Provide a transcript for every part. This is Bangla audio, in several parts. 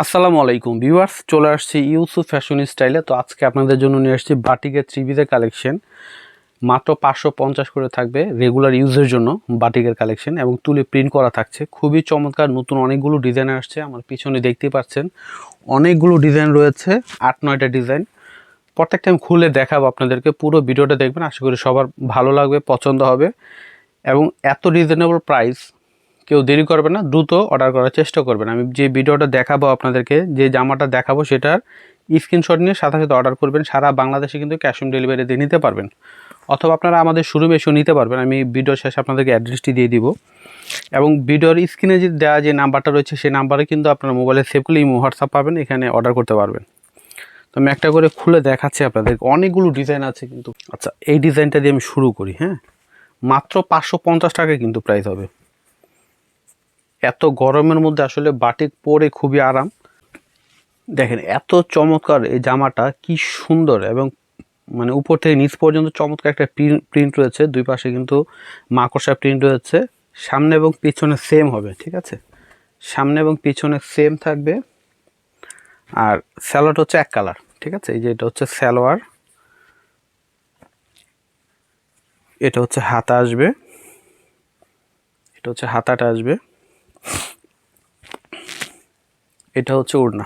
আসসালামু আলাইকুম, ভিউয়ার্স, চলে আসছি ইউসুফ ফ্যাশন স্টাইলে। তো আজকে আপনাদের জন্য নিয়ে আসছি বাটিকের থ্রিবিদের কালেকশন। মাত্র পাঁচশো পঞ্চাশ করে থাকবে রেগুলার ইউজের জন্য বাটিকের কালেকশন এবং তুলে প্রিন্ট করা থাকছে। খুবই চমৎকার, নতুন অনেকগুলো ডিজাইন আসছে, আমার পিছনে দেখতে পাচ্ছেন। অনেকগুলো ডিজাইন রয়েছে, আট, নয়টা ডিজাইন। প্রত্যেকটা আমি খুলে দেখাবো আপনাদেরকে, পুরো ভিডিওটা দেখবেন, আশা করি সবার ভালো লাগবে, পছন্দ হবে। এবং এত রিজনেবল প্রাইস কেউ দেরি করবে না, দ্রুত অর্ডার করার চেষ্টা করবেন। আমি যে ভিডিওটা দেখাবো আপনাদেরকে, যে জামাটা দেখাবো সেটার স্ক্রিনশট নিয়ে সাথে সাথে অর্ডার করবেন। সারা বাংলাদেশে কিন্তু ক্যাশ অন ডেলিভারি দিয়ে নিতে পারবেন। অথবা আপনারা আমাদের শোরুমে এসেও নিতে পারবেন। আমি ভিডিও শেষে আপনাদেরকে অ্যাড্রেসটি দিয়ে দিব। এবং ভিডিওর স্ক্রিনে যে দেওয়া যে নাম্বারটা রয়েছে, সেই নাম্বারে কিন্তু আপনার মোবাইলে সেভ করলে ইমো হোয়াটসঅ্যাপ পাবেন, এখানে অর্ডার করতে পারবেন। তো আমি একটা করে খুলে দেখাচ্ছি আপনাদের অনেকগুলো ডিজাইন আছে কিন্তু। আচ্ছা এই ডিজাইনটা দিয়ে আমি শুরু করি হ্যাঁ? মাত্র পাঁচশো পঞ্চাশ টাকা কিন্তু প্রাইস হবে। এত গরমের মধ্যে আসলে বাটিক পরে খুবই আরাম। দেখেন, এত চমৎকার এই জামাটা, কি সুন্দর এবং মানে উপর থেকে নিচ পর্যন্ত চমৎকার একটা প্রিন্ট রয়েছে। দুই পাশে কিন্তু মাকড়সা প্রিন্ট রয়েছে। সামনে এবং পিছনে সেম হবে, ঠিক আছে? সামনে এবং পিছনে সেম থাকবে। আর স্যালোয়ার হচ্ছে এক কালার ঠিক আছে? এই যে এটা হচ্ছে স্যালোয়ার এটা হচ্ছে হাতা আসবে। এটা হচ্ছে হাতাটা আসবে। এটা হচ্ছে ওড়না।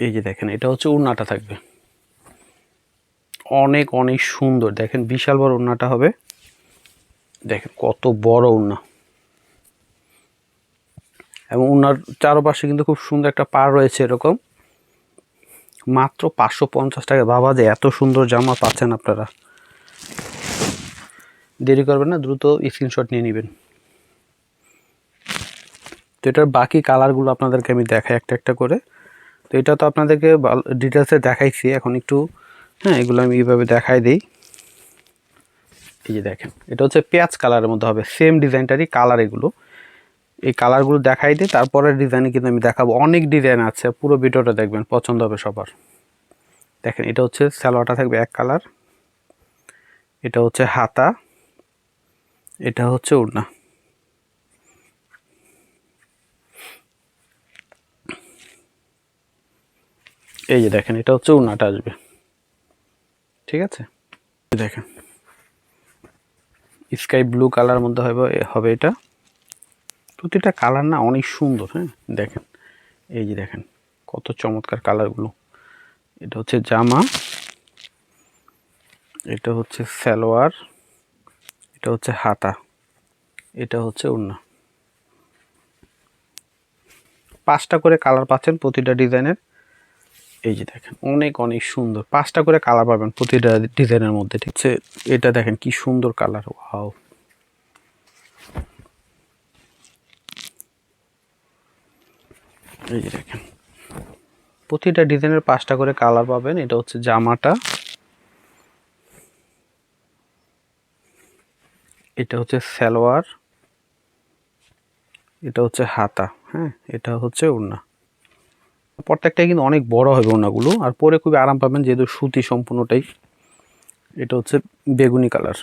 এই যে দেখেন, এটা হচ্ছে ওড়নাটা থাকবে। অনেক অনেক সুন্দর। দেখেন, বিশাল বড় ওড়নাটা হবে। দেখেন, কত বড় ওড়না। এবং ওনার চারপাশে কিন্তু খুব সুন্দর একটা পার রয়েছে এরকম। মাত্র পাঁচশো পঞ্চাশ টাকা। বাবা যে এত সুন্দর জামা পাচ্ছেন আপনারা। দেরি করবেন না, দ্রুত স্ক্রিনশট নিয়ে নেবেন। তো এটার বাকি কালারগুলো আপনাদেরকে আমি দেখাই একটা একটা করে। তো এটা তো আপনাদেরকে ডিটেলসে দেখাইছি, এখন একটু হ্যাঁ এগুলো আমি এইভাবে দেখাই দিই। এই যে দেখেন, এটা হচ্ছে পেঁয়াজ কালারের মধ্যে হবে সেম ডিজাইনটারই কালার এগুলো। এই কালারগুলো দেখাই দিই, তারপরের ডিজাইনে কিন্তু আমি দেখাবো। অনেক ডিজাইন আছে, পুরো ভিডিওটা দেখবেন, পছন্দ হবে সবার। দেখেন, এটা হচ্ছে স্যালোয়ারটা থাকবে এক কালার এটা হচ্ছে হাতা। এটা হচ্ছে উড়না এই যে দেখেন, এটা হচ্ছে উড়নাটা আসবে। ঠিক আছে? দেখেন। স্কাই ব্লু কালার মধ্যে হবে হবে এটা। প্রতিটা কালার না অনেক সুন্দর হ্যাঁ? দেখেন, এই যে দেখেন, কত চমৎকার কালারগুলো। এটা হচ্ছে জামা। এটা হচ্ছে সালোয়ার। এটা হচ্ছে হাতা, এটা হচ্ছে ওড়না পাঁচটা করে কালার পাচ্ছেন প্রতিটা ডিজাইনের। এই যে দেখেন, অনেক অনেক সুন্দর। পাঁচটা করে কালার পাবেন প্রতিটা ডিজাইনের মধ্যে, ঠিক আছে? এটা দেখেন কি সুন্দর কালার, ওয়াও। এই যে দেখেন, প্রতিটা ডিজাইনের পাঁচটা করে কালার পাবেন। এটা হচ্ছে জামাটা। এটা হচ্ছে সালোয়ার, এটা হচ্ছে হাতা হ্যাঁ এটা হচ্ছে ওড়না। প্রত্যেকটাই কিন্তু অনেক বড় হবে ওড়নাগুলো, আর পরে খুবই আরাম পাবেন যেহেতু সুতি সম্পূর্ণটাই। এটা হচ্ছে বেগুনি কালার।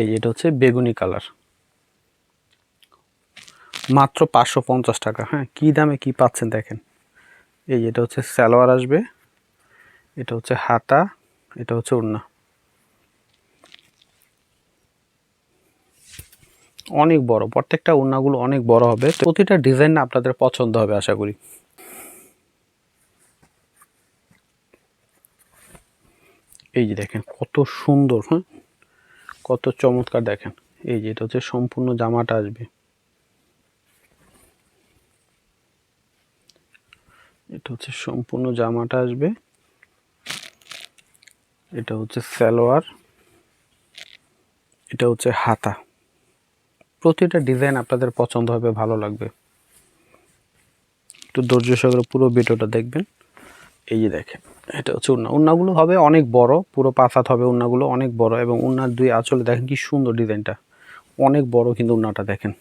এই এটা হচ্ছে বেগুনি কালার। মাত্র পাঁচশো পঞ্চাশ টাকা হ্যাঁ কী দামে কি পাচ্ছেন দেখেন। এই এটা হচ্ছে সালোয়ার আসবে, এটা হচ্ছে হাতা এটা হচ্ছে ওড়না। অনেক বড়, প্রত্যেকটা ওড়নাগুলো অনেক বড় হবে। প্রতিটা ডিজাইন আপনাদের পছন্দ হবে, আশা করি। এই যে দেখেন, কত সুন্দর হ্যাঁ? কত চমৎকার দেখেন। এই যে এটা হচ্ছে সম্পূর্ণ জামাটা আসবে। এটা হচ্ছে সম্পূর্ণ জামাটা আসবে। এটা হচ্ছে সালোয়ার, এটা হচ্ছে হাতা। প্রতিটা ডিজাইন আপনাদের পছন্দ হবে, ভালো লাগবে। একটু ধৈর্য সহকারে পুরো ভিডিওটা দেখবেন। এই যে দেখেন, এটা হচ্ছে উন্না। উন্নাগুলো হবে অনেক বড়, পুরো পাঁচ হাত হবে উন্নাগুলো অনেক বড় এবং উন্নার দুই আঁচলে দেখেন কি সুন্দর ডিজাইনটা। অনেক বড় কিন্তু উন্নাটা দেখেন।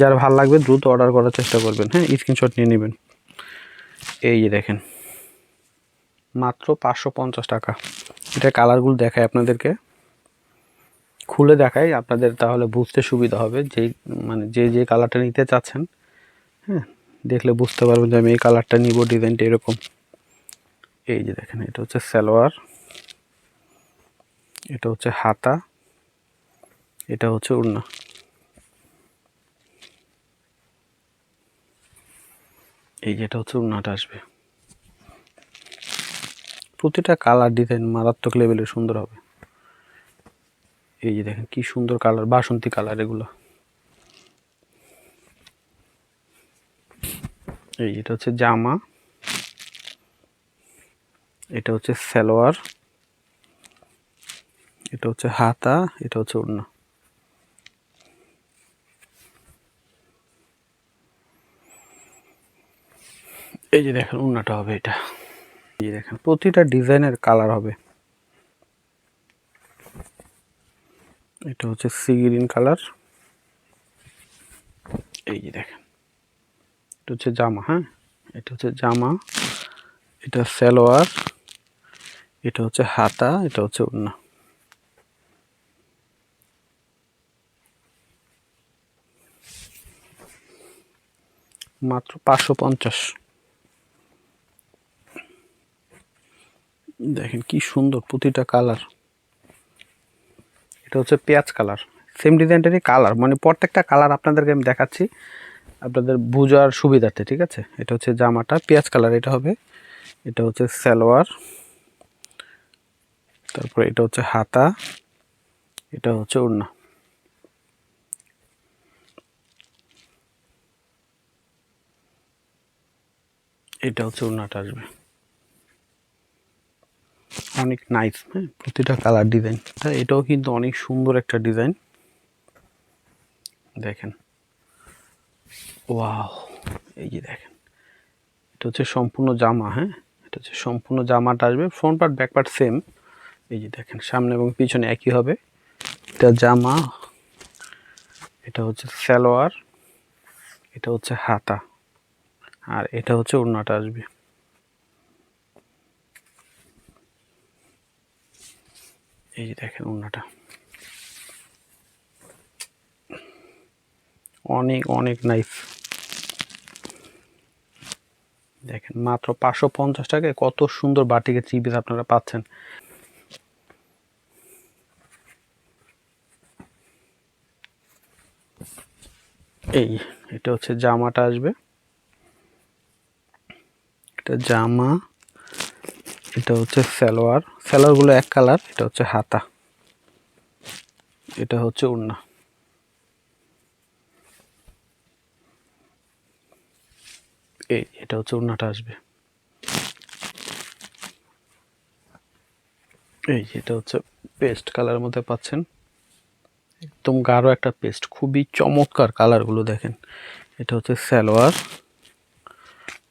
যার ভালো লাগবে দ্রুত অর্ডার করার চেষ্টা করবেন। হ্যাঁ স্ক্রিনশট নিয়ে নেবেন। এই যে দেখেন, মাত্র পাঁচশো পঞ্চাশ টাকা। এটা কালারগুলো দেখায় আপনাদেরকে। খুলে দেখাই, আপনাদের তাহলে বুঝতে সুবিধা হবে যেই মানে যে যে কালারটা নিতে চাচ্ছেন হ্যাঁ দেখলে বুঝতে পারবেন যে আমি এই কালারটা নিব ডিজাইনটা এরকম। এই যে দেখেন, এটা হচ্ছে সালোয়ার, এটা হচ্ছে হাতা, এটা হচ্ছে উড়না এই যেটা হচ্ছে উড়নাটা আসবে। প্রতিটা কালার ডিজাইন মারাত্মক লেভেলের সুন্দর হবে। এই যে দেখেন কি সুন্দর কালার বাসন্তী কালার এগুলো। এই এটা হচ্ছে জামা। এটা হচ্ছে সালোয়ার। এটা হচ্ছে হাতা, এটা হচ্ছে ওড়না। এই যে দেখেন ওড়নাটা হবে এটা। এই দেখেন, প্রতিটা ডিজাইনের কালার হবে। এটা হচ্ছে সি গ্রিন কালার। এই যে দেখেন, এটা হচ্ছে জামা হ্যাঁ? এটা হচ্ছে জামা, এটা সালোয়ার, এটা হচ্ছে হাতা, এটা হচ্ছে ওড়না। মাত্র পাঁচশো পঞ্চাশ। দেখেন কি সুন্দর প্রতিটা কালার। এটা হচ্ছে পেঁয়াজ কালার। Same ডিজাইনটারই colour. মানে প্রত্যেকটা কালার আপনাদেরকে আমি দেখাচ্ছি। আপনাদের বোঝার সুবিধার্থে ঠিক আছে? এটা হচ্ছে জামাটা, পেঁয়াজ কালার এটা হবে। এটা হচ্ছে সালোয়ার। তারপরে এটা হচ্ছে হাতা। এটা হচ্ছে ওড়না। এটা হচ্ছে ওড়নাটা আসবে। অনেক নাইস হ্যাঁ প্রতিটা কালার ডিজাইন হ্যাঁ এটাও কিন্তু অনেক সুন্দর একটা ডিজাইন দেখেন। ওয়াও এই যে দেখেন। এটা হচ্ছে সম্পূর্ণ জামা হ্যাঁ এটা হচ্ছে সম্পূর্ণ জামাটা আসবে front part back part same এই যে দেখেন, সামনে এবং পিছনে একই হবে। এটা জামা, এটা হচ্ছে সালোয়ার, এটা হচ্ছে হাতা, আর এটা হচ্ছে ওড়নাটা আসবে। এই যে দেখেন ওড়নাটা অনেক অনেক নাইফ দেখেন মাত্র পাঁচশো পঞ্চাশ টাকায় কত সুন্দর বাটিকের থ্রি পিস আপনারা পাচ্ছেন। এই, এটা হচ্ছে জামাটা আসবে। এটা জামা। এটা হচ্ছে সালোয়ার। সালোয়ারগুলো এক কালার, এটা হচ্ছে হাতা। এটা হচ্ছে ওড়না। এই, এটা হচ্ছে ওড়নাটা আসবে। এই এটা হচ্ছে পেস্ট কালারের মধ্যে পাচ্ছেন। একদম গাঢ় একটা পেস্ট, খুবই চমৎকার কালারগুলো দেখেন। এটা হচ্ছে সালোয়ার,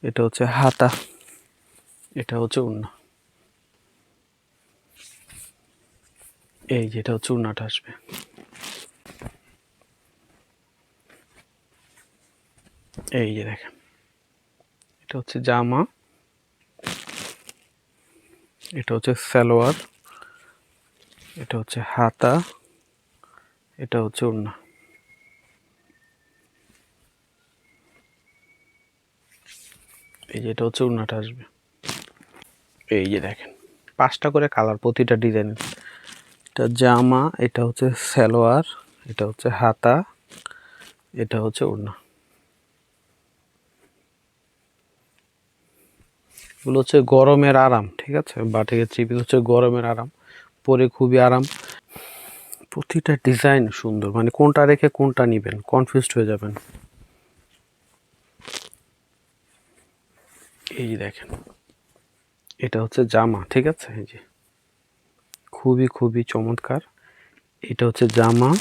এটা হচ্ছে হাতা, এটা হচ্ছে উন্না এই যেটা হচ্ছে উন্নাটা আসবে। এই যে দেখেন, এটা হচ্ছে জামা, এটা হচ্ছে সালোয়ার, এটা হচ্ছে হাতা এটা হচ্ছে ওড়না এই যে এটা হচ্ছে ওড়নাটা আসবে। এই যে দেখেন, পাঁচটা করে কালার, প্রতিটা ডিজাইনের। এটা জামা, এটা হচ্ছে সালোয়ার, এটা হচ্ছে হাতা, এটা হচ্ছে ওড়না। এগুলো হচ্ছে গরমের আরাম, ঠিক আছে? বাটিকের চিপি হচ্ছে গরমের আরাম, পরে খুবই আরাম। প্রতিটা ডিজাইন সুন্দর মানে কোনটা রেখে কোনটা নেবেন কনফিউজড হয়ে যাবেন। এই দেখেন, এটা হচ্ছে জামা, ঠিক আছে? এই যে খুবই খুবই চমৎকার। এটা হচ্ছে জামা,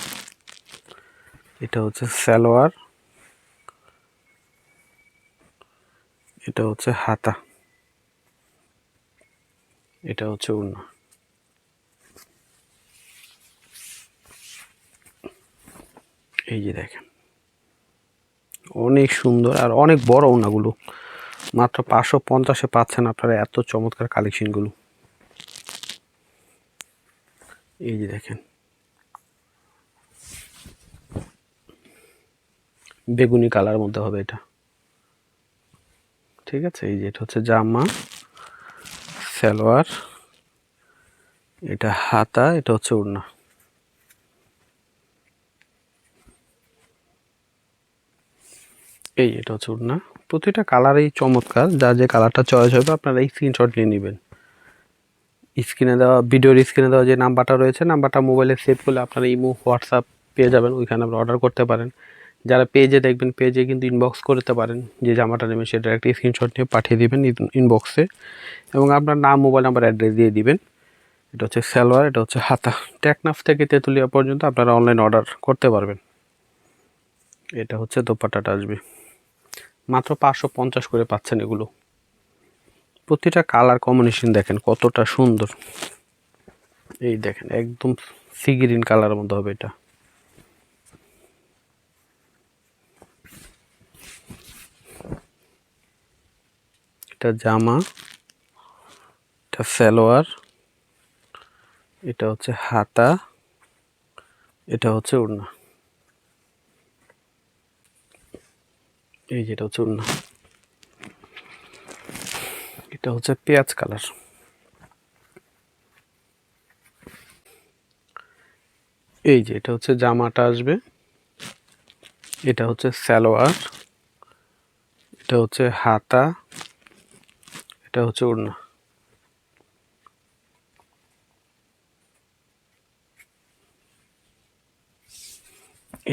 এটা হচ্ছে সালোয়ার, এটা হচ্ছে হাতা, এটা হচ্ছে উন্না এই যে দেখেন, অনেক সুন্দর আর অনেক বড় ওনাগুলো মাত্র পাঁচশো পঞ্চাশে পাচ্ছেন আপনারা এত চমৎকার কালেকশনগুলো এই যে দেখেন। বেগুনি কালার মধ্যে হবে এটা। ঠিক আছে? এই যে এটা হচ্ছে জামা, সালোয়ার, এটা হাতা, এটা হচ্ছে ওড়না। এই এটা হচ্ছে ওড়না। প্রতিটা কালারই চমৎকার। যা যে কালারটা চয়েস হবে, আপনারা এই স্ক্রিনশট নিয়ে নেবেন। স্ক্রিনে দেওয়া, ভিডিওর স্ক্রিনে দেওয়া যে নাম্বারটা রয়েছে, নাম্বারটা মোবাইলে সেভ করলে আপনারা ইমো, হোয়াটসঅ্যাপ পেয়ে যাবেন, ওইখানে আপনারা অর্ডার করতে পারেন। যারা পেজে দেখবেন পেজে কিন্তু ইনবক্স করতে পারেন, যে জামাটা নেবেন সেটা একটা স্ক্রিনশট নিয়ে পাঠিয়ে দেবেন ইনবক্সে এবং আপনার নাম মোবাইল নাম্বার অ্যাড্রেস দিয়ে দিবেন। এটা হচ্ছে সালোয়ার, এটা হচ্ছে হাতা। টেকনাফ থেকে তেঁতুলিয়া পর্যন্ত আপনারা অনলাইন অর্ডার করতে পারবেন। এটা হচ্ছে দোপাট্টাটা আসবে। মাত্র পাঁচশো পঞ্চাশ করে পাচ্ছেন এগুলো। প্রতিটা কালার কম্বিনেশন দেখেন কতটা সুন্দর। এই দেখেন, একদম সি গ্রিন কালারের মধ্যে হবে এটা। এটা জামা, এটা সালোয়ার, এটা হচ্ছে হাতা, এটা হচ্ছে ওড়না এই যেটা হচ্ছে ওড়না এটা হচ্ছে পেঁয়াজ কালার। এই যে এটা হচ্ছে জামাটা আসবে, এটা হচ্ছে সালোয়ার, এটা হচ্ছে হাতা, এটা হচ্ছে ওড়না।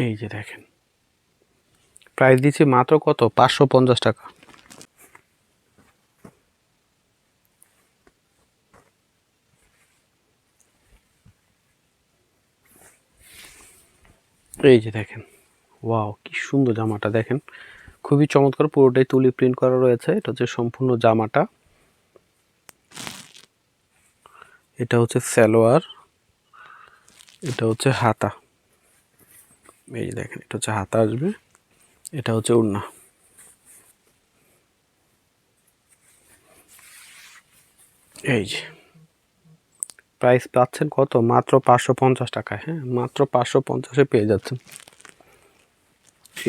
এই যে দেখেন প্রাইস দিচ্ছি মাত্র কত? পাঁচশো পঞ্চাশ টাকা। এই যে দেখেন, ওয়াও, কি সুন্দর জামাটা দেখেন। খুবই চমৎকার, পুরোটাই তুলি প্রিন্ট করা রয়েছে। এটা হচ্ছে সম্পূর্ণ জামাটা। এটা হচ্ছে সালোয়ার, এটা হচ্ছে হাতা। এই যে দেখেন, এটা হচ্ছে হাতা আসবে, এটা হচ্ছে উন্না এই যে। প্রাইস পাচ্ছেন কত? মাত্র পাঁচশো পঞ্চাশ টাকায় হ্যাঁ? মাত্র পাঁচশো পঞ্চাশে পেয়ে যাচ্ছেন।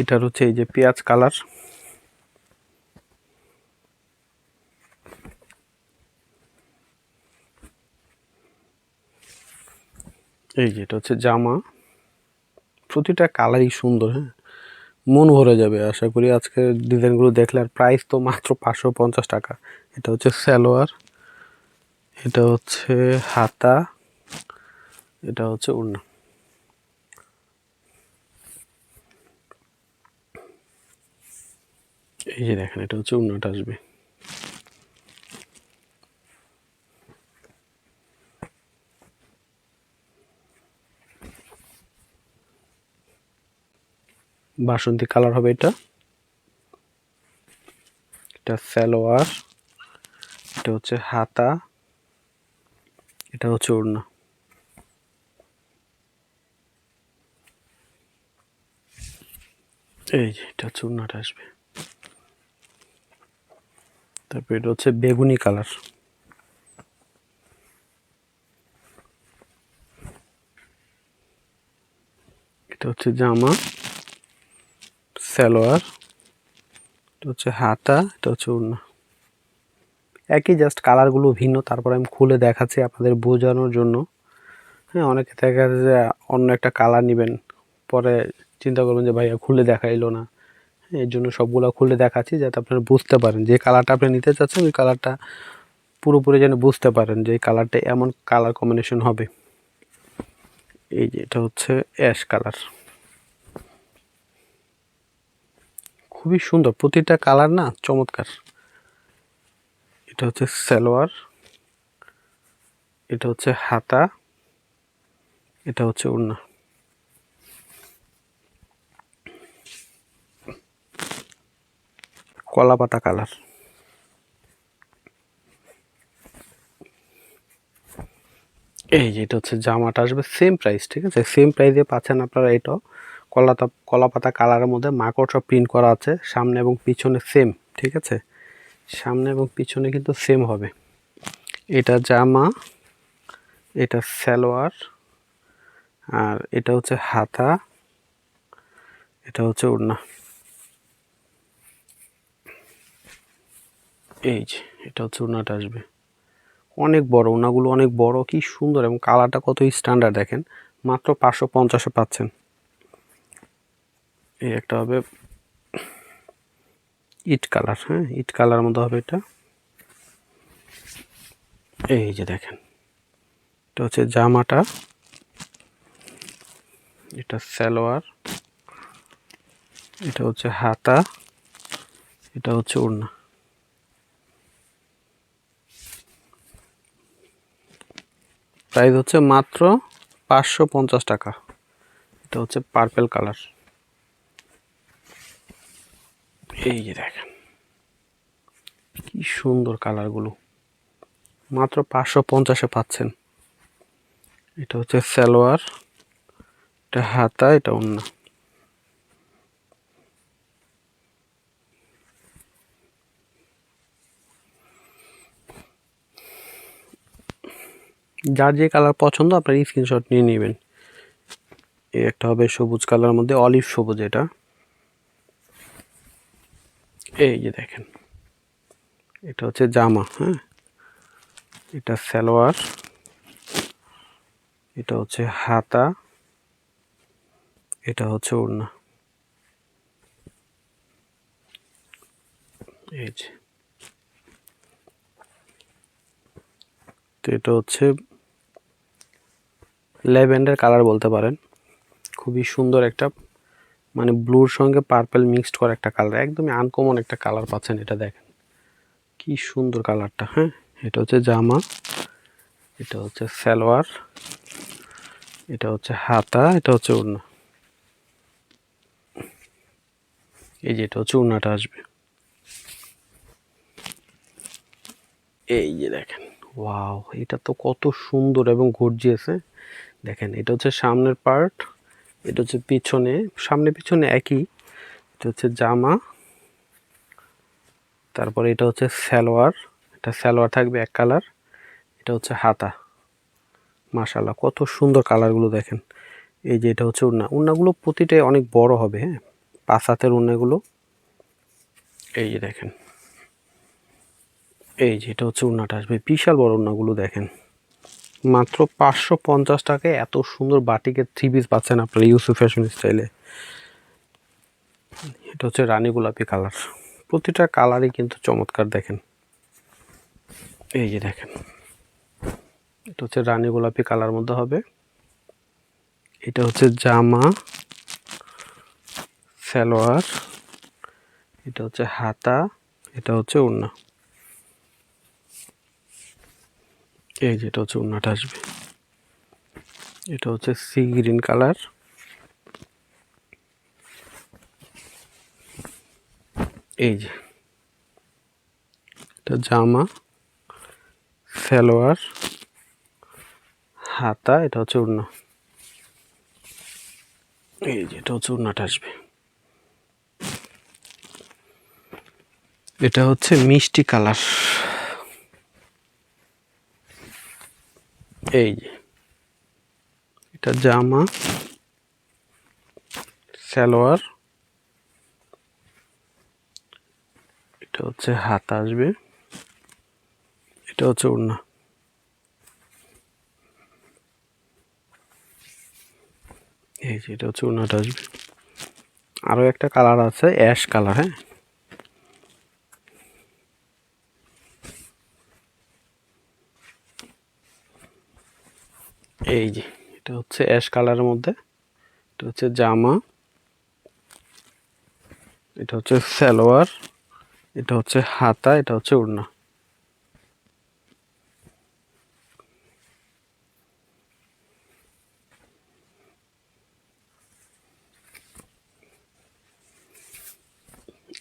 এটার হচ্ছে এই যে পেঁয়াজ কালার। এই যে এটা হচ্ছে জামা। প্রতিটা কালারই সুন্দর হ্যাঁ? মন ভরে যাবে আশা করি। আজকের ডিজাইনগুলো দেখলে আর প্রাইস তো মাত্র পাঁচশো পঞ্চাশ টাকা। এটা হচ্ছে সালোয়ার। এটা হচ্ছে হাতা, এটা হচ্ছে উড়না। এই যে দেখেন, এটা হচ্ছে উন্নটা আসবে। বাসন্তী কালার হবে এটা। এটা সালোয়ার, এটা হচ্ছে হাতা। এটা হচ্ছে ওড়না। এই যে, এটা হচ্ছে ওড়নাটা আসবে। তারপর এটা হচ্ছে বেগুনি কালার। এটা হচ্ছে জামা, সালোয়ার, এটা হচ্ছে হাতা, এটা হচ্ছে ওড়না। একই জাস্ট কালারগুলো ভিন্ন, তারপর আমি খুলে দেখাচ্ছি আপনাদের বোঝানোর জন্য। হ্যাঁ অনেকে দেখা যাচ্ছে যে অন্য একটা কালার নেবেন, পরে চিন্তা করবেন যে ভাইয়া খুলে দেখাইলো না। এর জন্য সবগুলো খুলে দেখাচ্ছি যাতে আপনারা বুঝতে পারেন যে কালারটা আপনি নিতে চাচ্ছেন, ওই কালারটা পুরোপুরি যেন বুঝতে পারেন যে কালারটা এমন কালার কম্বিনেশন হবে। এই যে এটা হচ্ছে অ্যাশ কালার খুবই সুন্দর, প্রতিটা কালার না চমৎকার। এটা হচ্ছে সালোয়ার, এটা হচ্ছে হাতা, এটা হচ্ছে ওড়না। কলা পাতা কালার। এই যে এটা হচ্ছে জামাটা আসবে সেম প্রাইস ঠিক আছে? সেম প্রাইসে পাচ্ছেন আপনারা এটাও। কলাতা কলা পাতা কালারের মধ্যে মাকড় সব প্রিন্ট করা আছে, সামনে এবং পিছনে সেম ঠিক আছে? সামনে এবং পিছনে কিন্তু সেম হবে। এটা জামা, এটা সালোয়ার, আর এটা হচ্ছে হাতা, এটা হচ্ছে ওড়না। এই যে, এটা হচ্ছে ওড়নাটা আসবে। অনেক বড় ওনাগুলো অনেক বড়, কি সুন্দর এবং কালারটা কত স্ট্যান্ডার্ড দেখেন। মাত্র পাঁচশো পঞ্চাশে পাচ্ছেন। এই একটা হবে ইট কালার হ্যাঁ? ইট কালার মতো হবে এটা। এই যে দেখেন, এটা হচ্ছে জামাটা। এটা সালোয়ার, এটা হচ্ছে হাতা, এটা হচ্ছে ওড়না। প্রাইস হচ্ছে মাত্র পাঁচশো পঞ্চাশ টাকা। এটা হচ্ছে পার্পেল কালার। এই যে দেখেন, কি সুন্দর কালারগুলো মাত্র পাঁচশো পঞ্চাশে পাচ্ছেন। এটা হচ্ছে সালোয়ার, এটা হাতা, এটা অন্য যার যে কালার পছন্দ, আপনার স্ক্রিনশট নিয়ে নেবেন। এই একটা হবে সবুজ কালার মধ্যে অলিভ সবুজ এটা। এই যে দেখেন। এটা হচ্ছে জামা হ্যাঁ? এটা সালোয়ার, এটা হচ্ছে হাতা, এটা হচ্ছে ওড়না। এই যে। তো এটা হচ্ছে ল্যাভেন্ডার কালার বলতে পারেন। খুবই সুন্দর একটা মানে ব্লুর সঙ্গে পার্পেল মিক্সড করা একটা কালার, একদমই আনকমন একটা কালার পাচ্ছেন এটা দেখেন। কি সুন্দর কালারটা হ্যাঁ? এটা হচ্ছে জামা, এটা হচ্ছে সালোয়ার, এটা হচ্ছে হাতা, এটা হচ্ছে ওড়না। এই যে এটা হচ্ছে ওড়নাটা আসবে। এই যে দেখেন, ওয়াও, এটা তো কত সুন্দর এবং গর্জিয়াস দেখেন, এটা হচ্ছে সামনের পার্ট এটা হচ্ছে পিছনে, সামনে পিছনে একই। এটা হচ্ছে জামা। তারপরে এটা হচ্ছে সালোয়ার। এটা সালোয়ার থাকবে এক কালার, এটা হচ্ছে হাতা। মাশাল্লাহ কত সুন্দর কালারগুলো দেখেন। এই যে এটা হচ্ছে উন্না উন্নাগুলো প্রতিটাই অনেক বড় হবে হ্যাঁ? পাঁচ হাতের উন্নাগুলো এই যে দেখেন। এই যে এটা হচ্ছে উন্নাটা আসবে। বিশাল বড় উন্নাগুলো দেখেন। মাত্র পাঁচশো পঞ্চাশ টাকায় এত সুন্দর বাটিকের থ্রি পিস পাচ্ছেন আপনার ইউসুফ ফ্যাশন স্টাইলে এটা হচ্ছে রানী গোলাপি কালার প্রতিটা কালারই কিন্তু চমৎকার দেখেন। এই যে দেখেন। এটা হচ্ছে রানী গোলাপি কালার মধ্যে হবে। এটা হচ্ছে জামা, সালোয়ার, এটা হচ্ছে হাতা, এটা হচ্ছে ওড়না। এই যে এটা হচ্ছে ওড়নাটা আসবে। এটা হচ্ছে সি গ্রিন কালার। এই যে এটা জামা, সালোয়ার, হাতা, এটা হচ্ছে ওড়না এই যে এটা হচ্ছে ওড়নাটা আসবে। এটা হচ্ছে মিষ্টি কালার। এই যে, এটা জামা, সালোয়ার, এটা হচ্ছে হাত আসবে, এটা হচ্ছে ওড়না। এই যে, এটা হচ্ছে ওড়নাটা আসবে। আরও একটা কালার আছে, অ্যাশ কালার হ্যাঁ? এই যে, এটা হচ্ছে অ্যাশ কালারের মধ্যে, এটা হচ্ছে জামা, এটা হচ্ছে সালোয়ার, এটা হচ্ছে হাতা, এটা হচ্ছে ওড়না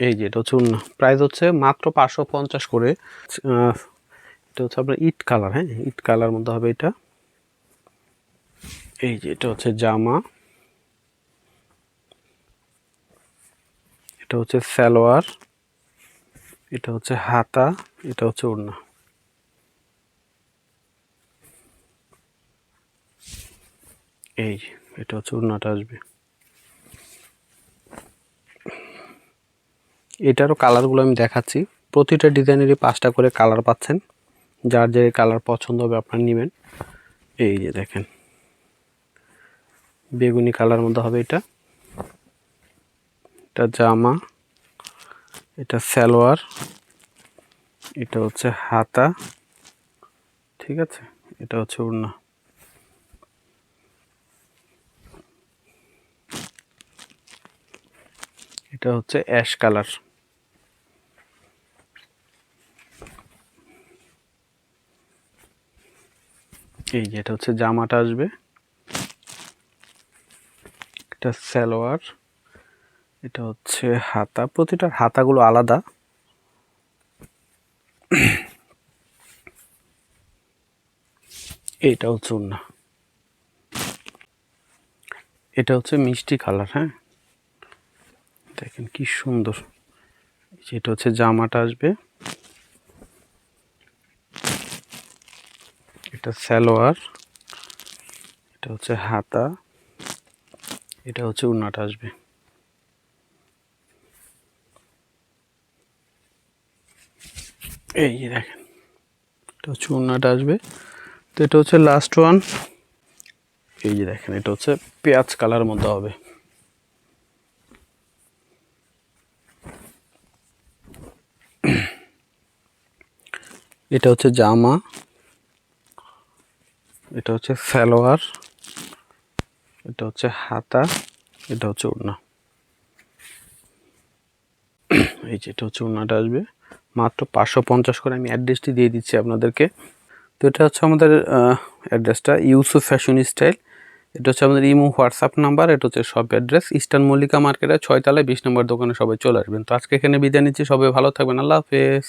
এই যে, এটা হচ্ছে উন্না প্রাইস হচ্ছে মাত্র পাঁচশো পঞ্চাশ করে। এটা হচ্ছে আপনার ইট কালার হ্যাঁ? ইট কালার মধ্যে হবে এটা। এই যে, এটা হচ্ছে জামা। এটা হচ্ছে সালোয়ার। এটা হচ্ছে হাতা। এটা হচ্ছে ওড়না। এই এটা হচ্ছে ওড়নাটা আসবে। এটারও কালারগুলো আমি দেখাচ্ছি। প্রতিটা ডিজাইনেরই পাঁচটা করে কালার পাচ্ছেন। যার যে কালার পছন্দ হবে আপনার নেবেন। এই যে, দেখেন। বেগুনি কালার মধ্যে হবে এটা। এটা জামা, এটা সালোয়ার, এটা হচ্ছে হাতা, ঠিক আছে? এটা হচ্ছে ওড়না। এটা হচ্ছে অ্যাশ কালার। এই যে, এটা হচ্ছে জামাটা আসবে। এটা সালোয়ার, এটা হচ্ছে হাতা প্রতিটার হাতাগুলো আলাদা। এইটা হচ্ছে ওড়না এটা হচ্ছে মিষ্টি কালার হ্যাঁ? দেখেন কি সুন্দর। এটা হচ্ছে জামাটা আসবে। এটা সালোয়ার, এটা হচ্ছে হাতা। এটা হচ্ছে উন্নাটা আসবে। এই দেখেন, এটা হচ্ছে উন্নাটা আসবে। তো এটা হচ্ছে লাস্ট ওয়ান এই যে দেখেন, এটা হচ্ছে পেঁয়াজ কালার মধ্যে হবে। এটা হচ্ছে জামা। এটা হচ্ছে সালোয়ার। এটা হচ্ছে হাতা, এটা হচ্ছে ওড়না। এই যে এটা হচ্ছে ওড়নাটা আসবে। মাত্র পাঁচশো পঞ্চাশ করে আমি অ্যাড্রেসটি দিয়ে দিচ্ছি আপনাদেরকে। তো এটা হচ্ছে আমাদের অ্যাড্রেসটা, ইউসুফ ফ্যাশন স্টাইল। এটা হচ্ছে আমাদের ইমো, হোয়াটসঅ্যাপ নাম্বার, এটা হচ্ছে সব অ্যাড্রেস। ইস্টার্ন মল্লিকা মার্কেটের ছয়তলায় বিশ নম্বর দোকানে সবাই চলে আসবেন। তো আজকে এখানে বিদায় নিচ্ছি, সবাই ভালো থাকবেন। আল্লাহ হাফেজ।